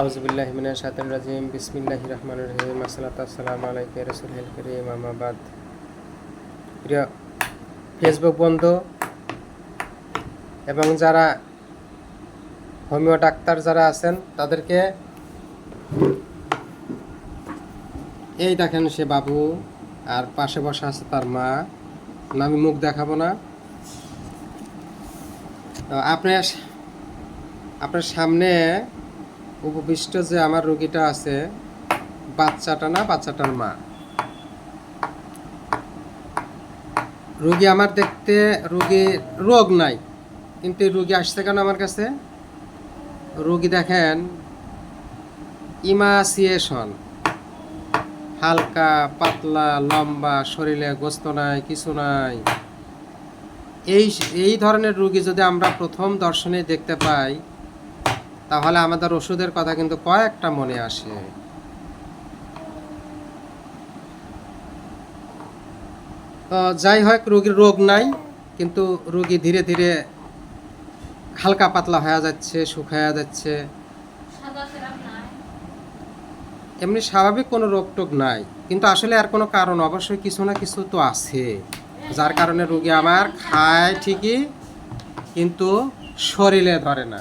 আউজবিল্লাহ শাতান রাজিম বিসমিল্লাহ রহমান রহিম, আসসালাত আসসালামু আলাইকুম রসুল করিম আমাবাদ প্রিয় ফেসবুক বন্ধু এবং যারা হোমিও ডাক্তার যারা আছেন, তাদেরকে এই দেখেন সে বাবু, আর পাশে বসা আছে তার মা। আমি মুখ দেখাবো না। আপনার আপনার সামনে উপবিষ্ট যে আমার রোগীটা আছে, বাচ্চাটা না, বাচ্চাটার মা। রোগী আমার দেখতে, রোগী রোগ নাই, কিন্তু রোগী আসছে কেন আমার কাছে? রোগী দেখেন, ইমাসিয়েশন। হালকা, পাতলা, লম্বা, শরীরে গোস্ত নাই, কিছু নাই। এই এই ধরনের রোগী যদি আমরা প্রথম দর্শনে দেখতে পাই তাহলে আমাদের ওষুধের কথা কিন্তু কয়েকটা মনে আসে। যাই হোক, রোগীর রোগ নাই, কিন্তু রোগী ধীরে ধীরে হালকা পাতলা হয়ে যাচ্ছে শুকায়া যাচ্ছে। এমনি স্বাভাবিক কোনো রোগ টোগ নাই, কিন্তু আসলে আর কোনো কারণ, অবশ্যই কিছু না কিছু তো আছে। যার কারণে রোগী আমার খায় ঠিকই, কিন্তু শরীরে ধরে না।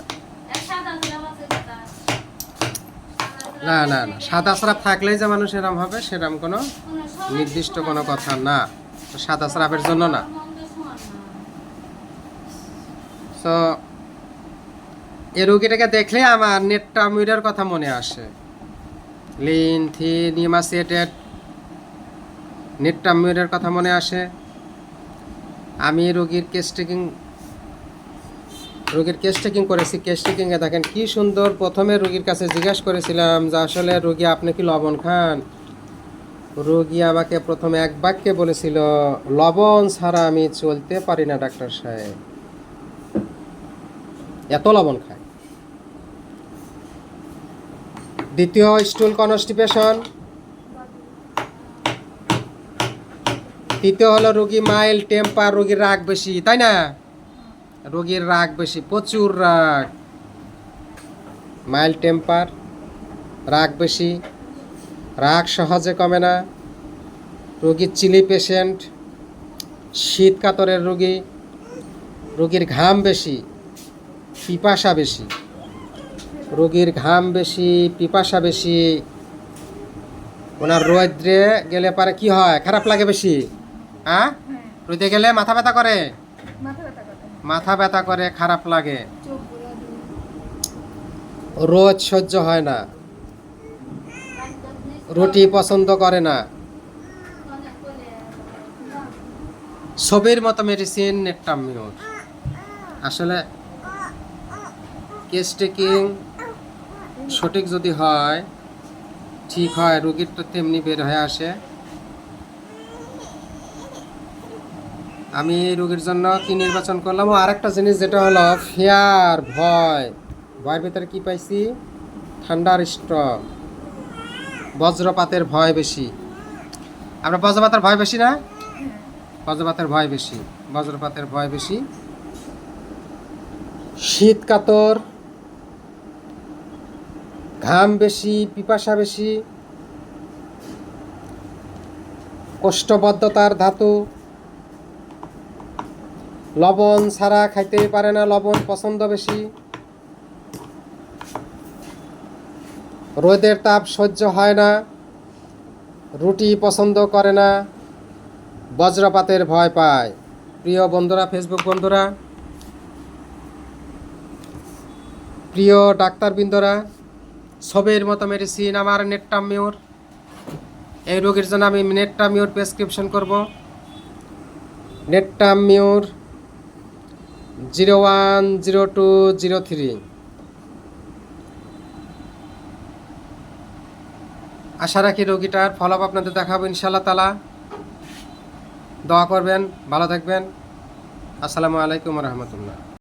না না না। সাদা স্রাব থাকলেই যে মানুষ এরম হবে, সেরম কোনো নির্দিষ্ট কোনো কথা না। সাদা স্রাবের জন্য না। তো এই রোগীটাকে দেখলে আমার নেট্টামিরের কথা মনে আসে। লিন থি নিমাসিয়েটেড নেট্টামিরের কথা মনে আসে। আমি রোগীর কেস টেকিং রোগীর কেস টেকিং করেছি কেস টেকিংয়ে দেখেন কি সুন্দর। প্রথমে রোগীর কাছে জিজ্ঞাসা করেছিলাম যে, আসলে রোগী আপনি কি লবণ খান? রোগী আমাকে প্রথমে এক বাক্যে বলেছিল, লবণ ছাড়া আমি চলতে পারি না ডাক্তার সাহেব। এত লবণ খায়। দ্বিতীয় স্টুল কনস্টিপেশন তৃতীয় হলো রোগী মাইল টেম্পার রোগীর রাগ বেশি, তাই না? রোগীর রাগ বেশি প্রচুর রাগ। মাইল টেম্পার রাগ বেশি রাগ সহজে কমে না। রোগীর চিলি পেশেন্ট শীত কাতরের রোগী রোগীর ঘাম বেশি পিপাসা বেশি। রোগীর ঘাম বেশি পিপাসা বেশি। ওনার রৌদ্রে গেলে পারে কি হয়? খারাপ লাগে বেশি? হ্যাঁ। রোদে গেলে মাথা ব্যথা করে? মাথা ব্যথা করে খারাপ লাগে। রোজ সহ্য হয় না। রুটি পছন্দ করে না। ছবির মতো মেডিসিন নেটটামিউর আসলে কেস টেকিং সঠিক যদি হয় ঠিক হয় রুগীর তো তেমনি বের হয়ে আসে। আমি এই রোগীর জন্য কি নির্বাচন করলাম? ও, আরেকটা জিনিস যেটা হলো ফিয়ার ভয়। ভয়ের ভিতরে কি পাইছি? ঠান্ডার স্ট্রক বজ্রপাতের ভয় বেশি। আমরা বজ্রপাতের ভয় বেশি না? বজ্রপাতের ভয় বেশি। বজ্রপাতের ভয় বেশি। শীত কাতর। ঘাম বেশি, পিপাসা বেশি। কোষ্ঠবদ্ধতার ধাতু। লবণ ছাড়া খাইতে পারে না, লবণ পছন্দ বেশি। রোদের তাপ সহ্য হয় না, রুটি পছন্দ করে না, বজ্রপাতের ভয় পায়। প্রিয় বন্ধুরা ফেসবুক বন্ধুরা, প্রিয় ডাক্তারবৃন্দরা, সবের মতো মেডিসিন আমার নেটটামিওর। এই রোগীর জন্য আমি নেটটামিওর প্রেসক্রিপশন করব। নেটটামিওর zero one zero two zero three. আশা রাখি রোগীটার ফলো আপ আপনাদের দেখাবো ইনশাল্লাহ তালা দোয়া করবেন, ভালো থাকবেন। আসসালামু আলাইকুম রহমতুল্লাহ।